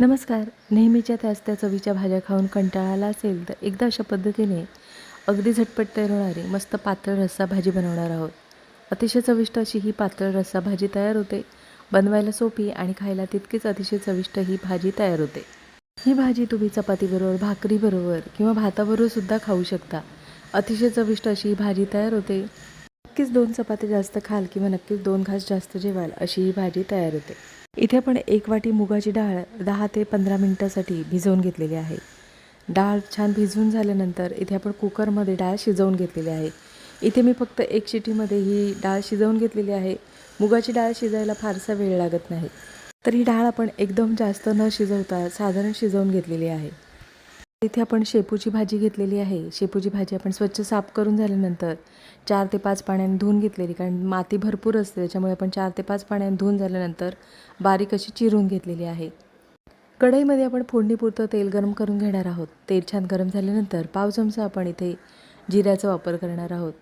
नमस्कार. नेहमीच्या त्याच त्या चवीच्या भाज्या खाऊन कंटाळा आला असेल तर एकदा अशा पद्धतीने अगदी झटपट तयार होणारी मस्त पातळ रस्सा भाजी बनवणार आहोत. अतिशय चविष्ट अशी ही पातळ रस्सा भाजी तयार होते. बनवायला सोपी आणि खायला तितकीच अतिशय चविष्ट ही भाजी तयार होते. ही भाजी तुम्ही चपातीबरोबर भाकरीबरोबर किंवा भाताबरोबर सुद्धा खाऊ शकता. अतिशय चविष्ट अशी ही भाजी तयार होते. नक्कीच दोन चपात्या जास्त खाल किंवा नक्कीच दोन घास जास्त जेवाल अशी ही भाजी तयार होते. इथे आपण एक वाटी मुगाची डाळ दहा ते पंधरा मिनटासाठी भिजवून घेतलेली आहे. डाळ छान भिजवून झाल्यानंतर इथे आपण कुकरमध्ये डाळ शिजवून घेतलेली आहे. इथे मी फक्त एक शिटीमध्ये ही डाळ शिजवून घेतलेली आहे. मुगाची डाळ शिजायला फारसा वेळ लागत नाही. तर ही डाळ आपण एकदम जास्त न शिजवता साधारण शिजवून घेतलेली आहे. इथे आपण शेपूची भाजी घेतलेली आहे. शेपूची भाजी आपण स्वच्छ साफ करून झाल्यानंतर चार ते पाच पाण्याने धुवून घेतलेली कारण माती भरपूर असते त्याच्यामुळे आपण चार ते पाच पाण्याने धुवून झाल्यानंतर बारीक अशी चिरून घेतलेली आहे. कढईमध्ये आपण फोडणीपुरतं तेल गरम करून घेणार आहोत. तेल छान गरम झाल्यानंतर पाव चमचा आपण इथे जिऱ्याचा वापर करणार आहोत.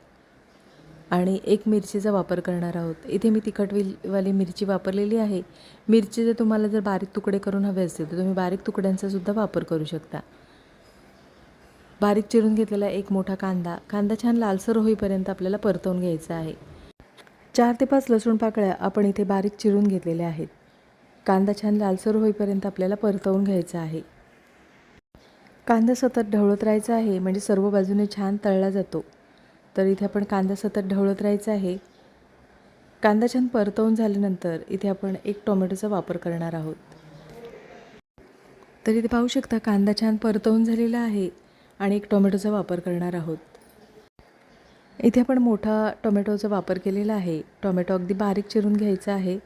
आणि एक मिरचीचा वापर करणार आहोत. इथे मी तिखटवाली मिरची वापरलेली आहे. मिरची जर तुम्हाला जर बारीक तुकडे करून हवे असतील तर तुम्ही बारीक तुकड्यांचासुद्धा वापर करू शकता. बारीक चिरून घेतलेला एक मोठा कांदा कांदा छान लालसर होईपर्यंत आपल्याला परतवून घ्यायचा आहे. चार ते पाच लसूण पाकळ्या आपण इथे बारीक चिरून घेतलेल्या आहेत. कांदा छान लालसर होईपर्यंत आपल्याला परतवून घ्यायचा आहे. कांदा सतत ढवळत राहायचा आहे म्हणजे सर्व बाजूने छान तळला जातो. तर इथे आपण कांदा सतत ढवळत राहायचा आहे. कांदा छान परतवून झाल्यानंतर इथे आपण एक टोमॅटोचा वापर करणार आहोत. तर इथे पाहू शकता कांदा छान परतवून झालेला आहे. आणि एक टोमॅटोचा वापर करणार आहोत. इथे आपण मोठा टोमॅटोचा वापर केलेला आहे. टोमॅटो अगदी बारीक चिरून घ्यायचा आहे.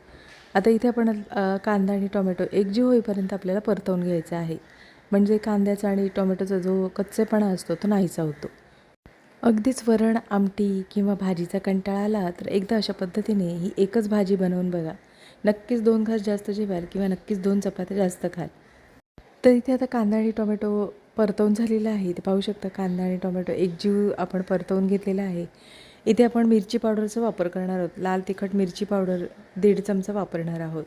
आता इथे आपण कांदा आणि टोमॅटो एकजीव होईपर्यंत आपल्याला परतवून घ्यायचा आहे. म्हणजे कांद्याचा आणि टोमॅटोचा जो कच्चेपणा असतो तो नाहीसा होतो. अगदीच वरण आमटी किंवा भाजीचा कंटाळा आला तर एकदा अशा पद्धतीने ही एकच भाजी बनवून बघा. नक्कीच दोन घास जास्त जेवाल किंवा नक्कीच दोन चपात्या जास्त खाल. तर इथे आता कांदा आणि टोमॅटो परतवून झालेलं आहे. इथे पाहू शकता कांदा आणि टोमॅटो एकजीव आपण परतवून घेतलेला आहे. इथे आपण मिरची पावडरचा वापर करणार आहोत. लाल तिखट मिरची पावडर दीड चमचा वापरणार आहोत.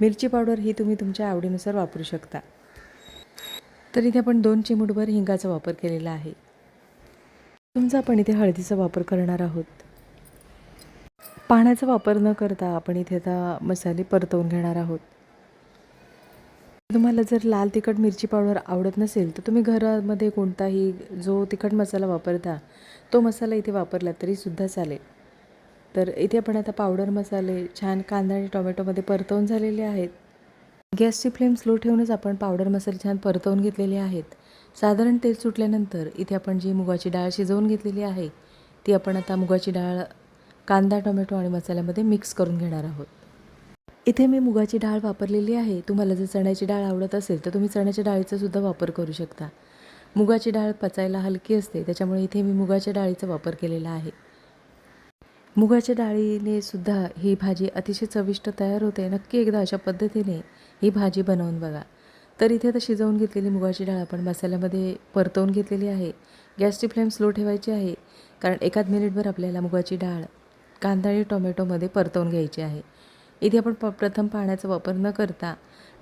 मिरची पावडर ही तुम्ही तुमच्या आवडीनुसार वापरू शकता. तर इथे आपण दोन चिमूटभर हिंगाचा वापर केलेला आहे. तुमचा आपण इथे हळदीचा वापर करणार आहोत. पाण्याचा वापर न करता आपण इथे आता मसाले परतवून घेणार आहोत. तुम्हाला जर लाल तिखट मिरची पावडर आवडत नसेल तर तुम्ही घरामध्ये कोणताही जो तिखट मसाला वापरता तो मसाला इथे वापरला तरीसुद्धा चालेल. तर इथे आपण आता पावडर मसाले छान कांदा आणि टोमॅटोमध्ये परतवून झालेले आहेत. गॅसची फ्लेम स्लो ठेवूनच आपण पावडर मसाले छान परतवून घेतलेले आहेत. साधारण तेल सुटल्यानंतर इथे आपण जी मुगाची डाळ शिजवून घेतलेली आहे ती आपण आता मुगाची डाळ कांदा टोमॅटो आणि मसाल्यामध्ये मिक्स करून घेणार आहोत. इथे मी मुगाची डाळ वापरलेली आहे. तुम्हाला जर चण्याची डाळ आवडत असेल तर तुम्ही चण्याच्या डाळीचा सुद्धा वापर करू शकता. मुगाची डाळ पचायला हलकी असते त्याच्यामुळे इथे मी मुगाच्या डाळीचा वापर केलेला आहे. मुगाच्या डाळीने सुद्धा ही भाजी अतिशय चविष्ट तयार होते. नक्की एकदा अशा पद्धतीने ही भाजी बनवून बघा. तर इथे आता शिजवून घेतलेली मुगाची डाळ आपण मसाल्यामध्ये परतवून घेतलेली आहे. गॅसची फ्लेम स्लो ठेवायची आहे कारण एकाच मिनिटभर आपल्याला मुगाची डाळ कांदा आणि टोमॅटोमध्ये परतवून घ्यायची आहे. इथे आपण प प्रथम पाण्याचा वापर न करता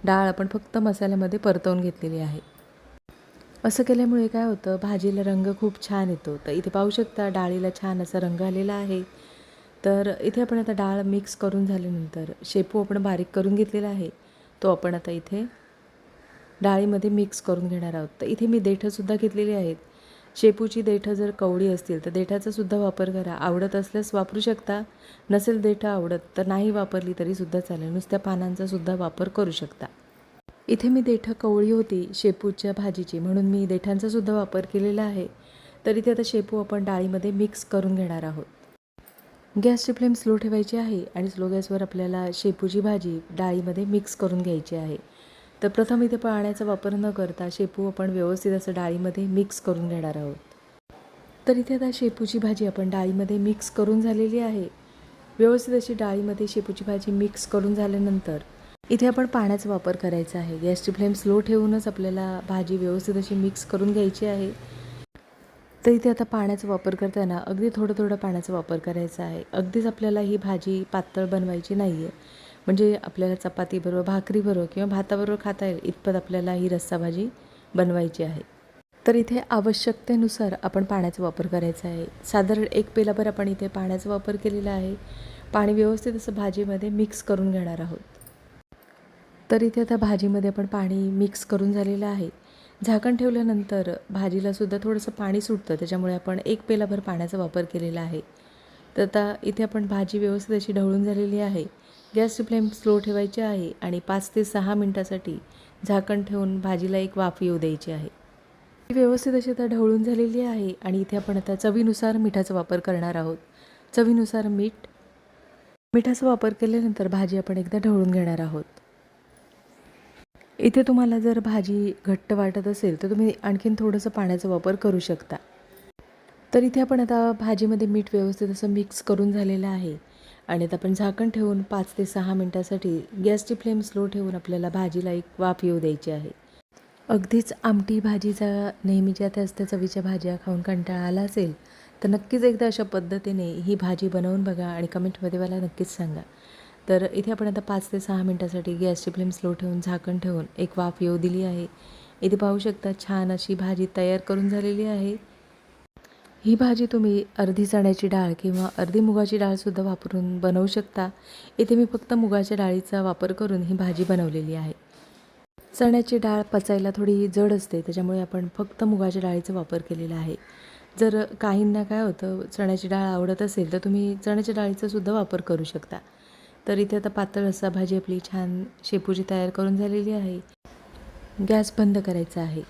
डाळ आपण फक्त मसाल्यामध्ये परतवून घेतलेली आहे. असं केल्यामुळे काय होतं भाजीला रंग खूप छान येतो. तर इथे पाहू शकता डाळीला छान असा रंग आलेला आहे. तर इथे आपण आता डाळ मिक्स करून झाल्यानंतर शेपू आपण बारीक करून घेतलेला आहे. तो आपण आता इथे डाळीमध्ये मिक्स करून घेणार आहोत. तर इथे मी देठंसुद्धा घेतलेली आहेत. शेपूची देठं जर कवडी असतील तर देठाचा सुद्धा वापर करा. आवडत असल्यास वापरू शकता. नसेल देठं आवडत तर नाही वापरली तरीसुद्धा चालेल. नुसत्या पानांचा सुद्धा वापर करू शकता. इथे मी देठं कवळी होती शेपूच्या भाजीची. म्हणून मी देठांचासुद्धा वापर केलेला आहे. तर इथे आता शेपू आपण डाळीमध्ये मिक्स करून घेणार आहोत. गॅसची फ्लेम स्लो ठेवायची आहे आणि स्लो गॅसवर आपल्याला शेपूची भाजी डाळीमध्ये मिक्स करून घ्यायची आहे. तर प्रथम इथे पाण्याचा वापर न करता शेपू आपण व्यवस्थित असं डाळीमध्ये मिक्स करून घेणार आहोत. तर इथे आता शेपूची भाजी आपण डाळीमध्ये मिक्स करून झालेली आहे. व्यवस्थित अशी डाळीमध्ये शेपूची भाजी मिक्स करून झाल्यानंतर इथे आपण पाण्याचा वापर करायचा आहे. गॅसची फ्लेम स्लो ठेवूनच आपल्याला भाजी व्यवस्थित अशी मिक्स करून घ्यायची आहे. तर इथे आता पाण्याचा वापर करताना अगदी थोडं थोडं पाण्याचा वापर करायचा आहे. अगदीच आपल्याला ही भाजी पातळ बनवायची नाही आहे म्हणजे आपल्याला चपातीबरोबर भाकरीबरोबर किंवा भाताबरोबर खाता येईल इतपत आपल्याला ही रस्सा भाजी बनवायची आहे. तर इथे आवश्यकतेनुसार आपण पाण्याचा वापर करायचा आहे. साधारण एक पेलाभर आपण इथे पाण्याचा वापर केलेला आहे. पाणी व्यवस्थित असं भाजीमध्ये मिक्स करून घेणार आहोत. तर इथे आता भाजीमध्ये आपण पाणी मिक्स करून झालेलं आहे. झाकण ठेवल्यानंतर भाजीलासुद्धा थोडंसं पाणी सुटतं त्याच्यामुळे आपण एक पेलाभर पाण्याचा वापर केलेला आहे. तर आता इथे आपण भाजी व्यवस्थित अशी ढवळून झालेली आहे. गॅसची फ्लेम स्लो ठेवायची आहे आणि पाच ते सहा मिनटासाठी झाकण ठेवून भाजीला एक वाफ येऊ द्यायची आहे. ती व्यवस्थित अशी आता ढवळून झालेली आहे आणि इथे आपण आता चवीनुसार मिठाचा वापर करणार आहोत. चवीनुसार मीठ मिठाचा वापर केल्यानंतर भाजी आपण एकदा ढवळून घेणार आहोत. इथे तुम्हाला जर भाजी घट्ट वाटत असेल तर तुम्ही आणखीन थोडंसं पाण्याचा वापर करू शकता. तर इथे आपण आता भाजीमध्ये मीठ व्यवस्थित असं मिक्स करून झालेलं आहे. आणि आता आपण झाकण ठेवून पाच ते सहा मिनटासाठी गॅसची फ्लेम स्लो ठेवून आपल्याला भाजीला एक वाफ येऊ द्यायची आहे. अगदीच आमटी भाजीचा नेहमीच्या त्याच त्या चवीच्या भाज्या खाऊन कंटाळा आला असेल तर नक्कीच एकदा अशा पद्धतीने ही भाजी बनवून बघा आणि कमेंटमध्ये मला नक्कीच सांगा. तर इथे आपण आता पाच ते सहा मिनटासाठी गॅसची फ्लेम स्लो ठेवून झाकण ठेवून एक वाफ येऊ दिली आहे. इथे पाहू शकता छान अशी भाजी तयार करून झालेली आहे. ही भाजी तुम्ही अर्धी चण्याची डाळ किंवा अर्धी मुगाची डाळसुद्धा वापरून बनवू शकता. इथे मी फक्त मुगाच्या डाळीचा वापर करून ही भाजी बनवलेली आहे. चण्याची डाळ पचायला थोडी जड असते त्याच्यामुळे आपण फक्त मुगाच्या डाळीचा वापर केलेला आहे. जर काहींना काय होतं चण्याची डाळ आवडत असेल तर तुम्ही चण्याच्या डाळीचा सुद्धा वापर करू शकता. तर इथे आता पातळ असा भाजी आपली छान शेपूची तयार करून झालेली आहे. गॅस बंद करायचा आहे.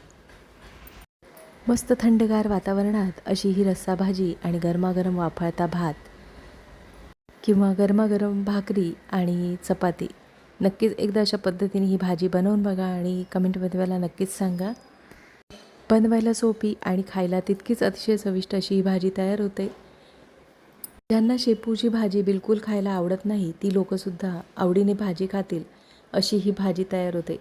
मस्त थंडगार वातावरणात अशी ही रस्सा भाजी आणि गरमागरम वाफळता भात किंवा गरमागरम भाकरी आणि चपाती. नक्कीच एकदा अशा पद्धतीने ही भाजी बनवून बघा आणि कमेंटमध्ये मला नक्कीच सांगा. बनवायला सोपी आणि खायला तितकीच अतिशय चविष्ट अशी ही भाजी तयार होते. ज्यांना शेपूची भाजी बिलकुल खायला आवडत नाही ती लोकंसुद्धा आवडीने भाजी खातील अशी ही भाजी तयार होते.